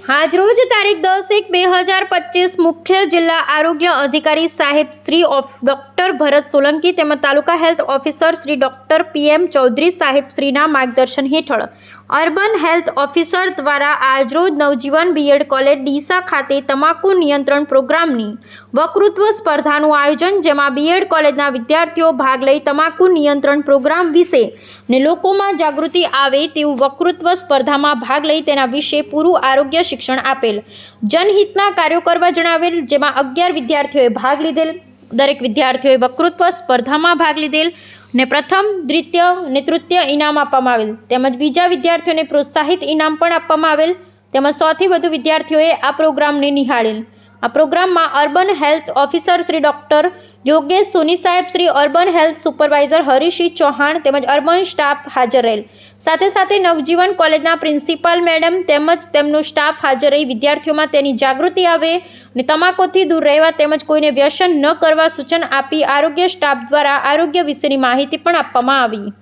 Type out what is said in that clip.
આજરોજ તારીખ દસ એક બે હજાર પચીસ મુખ્ય જિલ્લા આરોગ્ય અધિકારી સાહેબ શ્રી ઓફ ડૉક્ટર ભરત સોલંકી તેમજ taluka health officer Shri doctor PM Chaudhari સાહેબ શ્રીના માર્ગદર્શન હેઠળ અર્બન હેલ્થ ઓફિસર દ્વારા આજરોજ નવજીવન બીએડ કોલેજ ડીસા ખાતે તમાકુ નિયંત્રણ પ્રોગ્રામની વકૃત્વ સ્પર્ધાનું આયોજન, જેમાં બીએડ કોલેજના વિદ્યાર્થીઓ ભાગ લઈ તમાકુ નિયંત્રણ પ્રોગ્રામ વિશે ને લોકોમાં જાગૃતિ આવે તેવું વકૃત્વ સ્પર્ધામાં ભાગ લઈ તેના વિશે પૂરું આરોગ્ય શિક્ષણ આપેલ. જનહિતના કાર્યો કરવા જણાવેલ, જેમાં અગિયાર વિદ્યાર્થીઓએ ભાગ લીધેલ. દરેક વિદ્યાર્થીઓએ વકૃત્વ સ્પર્ધામાં ભાગ લીધેલ. ને પ્રથમ દ્વિતીય અને તૃતીય ઇનામ આપવામાં આવેલ. તેમજ બીજા વિદ્યાર્થીઓને પ્રોત્સાહિત ઇનામ પણ આપવામાં આવેલ. તેમજ સૌથી વધુ વિદ્યાર્થીઓએ આ પ્રોગ્રામને નિહાળેલ. આ પ્રોગ્રામમાં urban health officer Shri doctor Yogesh Soni સાહેબ, Shri urban health supervisor Harishi Chauhan તેમજ અર્બન સ્ટાફ હાજર રહેલ. સાથે સાથે નવજીવન કોલેજના પ્રિન્સિપાલ મેડમ તેમજ તેમનો સ્ટાફ હાજર રહી. વિદ્યાર્થીઓમાં તેની જાગૃતિ આવે અને તમાકુથી દૂર રહેવા તેમજ કોઈને વ્યસન ન કરવા સૂચન આપી આરોગ્ય સ્ટાફ દ્વારા આરોગ્ય વિશેની માહિતી પણ આપવામાં આવી.